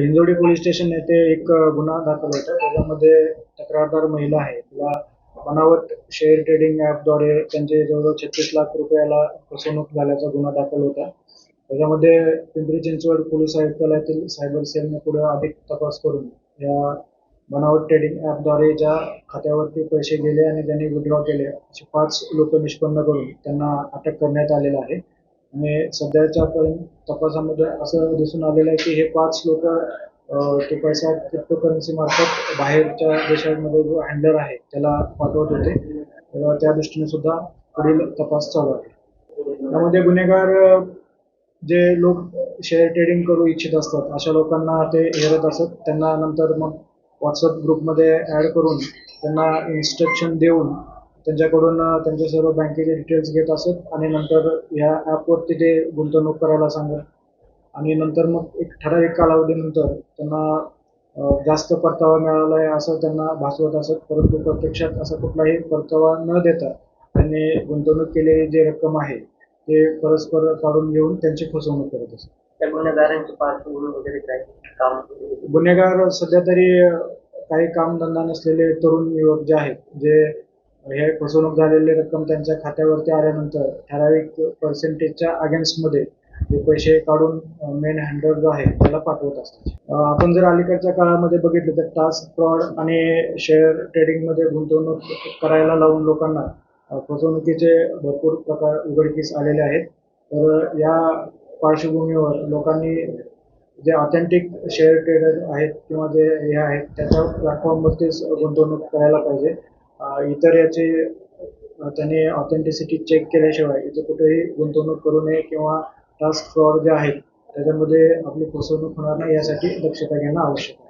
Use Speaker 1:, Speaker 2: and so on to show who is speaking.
Speaker 1: Hinjawadi police station येथे एक गुन्हा दाखल होता त्याच्यामध्ये तक्रारदार महिला आहे. तिला बनावट शेअर ट्रेडिंग ॲपद्वारे त्यांचे जवळजवळ छत्तीस लाख रुपयाला फसवणूक झाल्याचा गुन्हा दाखल होता त्याच्यामध्ये पिंपरी चिंचवड पोलीस आयुक्तालयातील सायबर सेलने पुढे अधिक तपास करून या बनावट ट्रेडिंग ॲपद्वारे ज्या खात्यावरती पैसे गेले आणि ज्यांनी विड्रॉ केले असे पाच लोक निष्पन्न करून त्यांना अटक करण्यात आलेलं आहे. आणि सध्याच्या पर्यंत तपासामध्ये असं दिसून आलेलं आहे की हे पाच लोक तो पैसा क्रिप्टोकरन्सी मार्फत बाहेरच्या देशांमध्ये जो हँडलर आहे त्याला पाठवत होते. त्या दृष्टीने सुद्धा पुढील तपास चालू आहे. त्यामध्ये गुन्हेगार जे लोक शेअर ट्रेडिंग करू इच्छित असतात अशा लोकांना ते हेरत असत. त्यांना नंतर मग व्हॉट्सअप ग्रुपमध्ये ॲड करून त्यांना इन्स्ट्रक्शन देऊन त्यांच्याकडून त्यांचे सर्व बँकेचे डिटेल्स घेत असत आणि नंतर ह्या ॲपवरती ते गुंतवणूक करायला सांगत. आणि नंतर मग एक ठराविक कालावधीनंतर त्यांना जास्त परतावा मिळाला आहे असं त्यांना भासवत असत. परंतु प्रत्यक्षात असा कुठलाही परतावा न देता त्यांनी गुंतवणूक केलेली जी रक्कम आहे ते परस्पर काढून घेऊन त्यांची फसवणूक करत असत.
Speaker 2: त्या गुन्हेगारांची पार्श्वभूमी वगैरे काय? काम
Speaker 1: गुन्हेगार सध्या तरी काही कामधंदा नसलेले तरुण युवक जे आहेत जे हे फसवणूक झालेली रक्कम त्यांच्या खात्यावरती आल्यानंतर ठराविक पर्सेंटेजच्या अगेन्स्टमध्ये ते पैसे काढून मेन हँडलर जो आहे त्याला पाठवत असतात. आपण जर अलीकडच्या काळामध्ये बघितलं तर टास्क फ्रॉड आणि शेअर ट्रेडिंगमध्ये गुंतवणूक करायला लावून लोकांना फसवणुकीचे भरपूर प्रकार उघडकीस आलेले आहेत. तर या पार्श्वभूमीवर लोकांनी जे ऑथेंटिक शेअर ट्रेडर आहेत किंवा जे हे आहेत त्याच्या प्लॅटफॉर्मवरतीच गुंतवणूक करायला पाहिजे. इतर याचे त्याने ऑथेंटिसिटी चेक केल्याशिवाय इथे कुठेही गुंतवणूक करू नये किंवा टास्क फ्रॉड जे आहेत त्याच्यामध्ये आपली फसवणूक होणार नाही यासाठी दक्षता घेणं आवश्यक आहे.